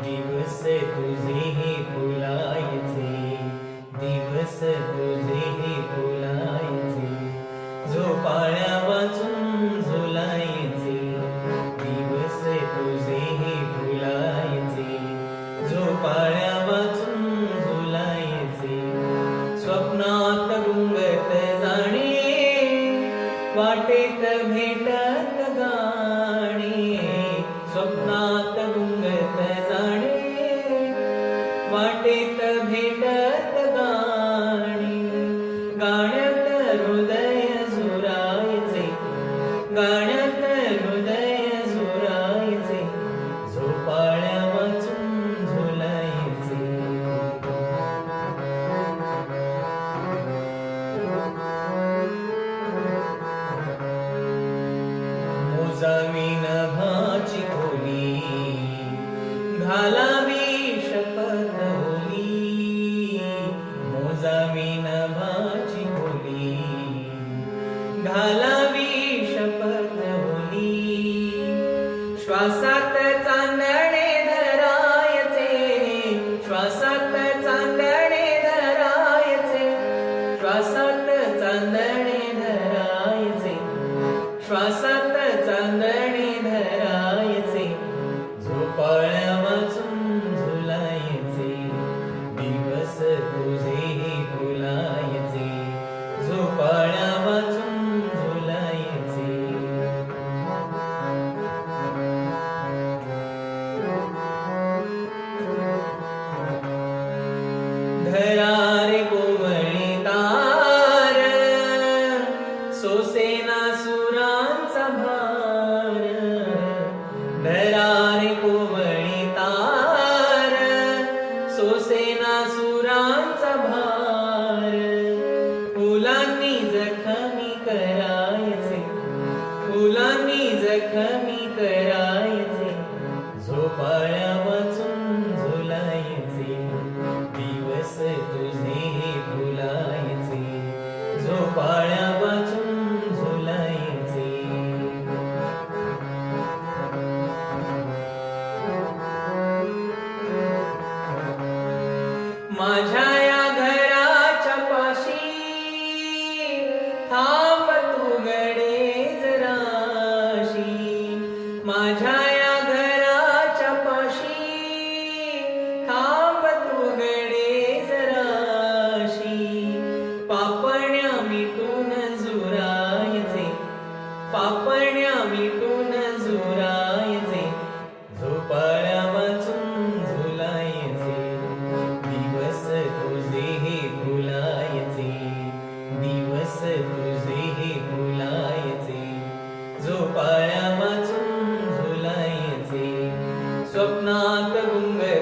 दिवस तुझे हे फुलायचे दिवस तुझे बोलायचे. फुलायचे झोपाळ्या वाचून झुलायचे दिवस तुझे बोलायचे. फुलायचे झोपाळ्या वाचून झुलायचे स्वप्नात गुंगत जाणे वाटेत भेटत मोजावी भाची खोली घालावी शपथ ओली मोजावी भाची खोली घालावी शपथ ओली श्वासात चांदणी धरायचे. झोपाळ माझ्या या घराच्या पाशी थांब तू गडे जराशी माझ्या या घराच्या पाशी थांब तू गडे जराशी पापण्या मिटून झुरायचे पापण्या मिटून لهم غير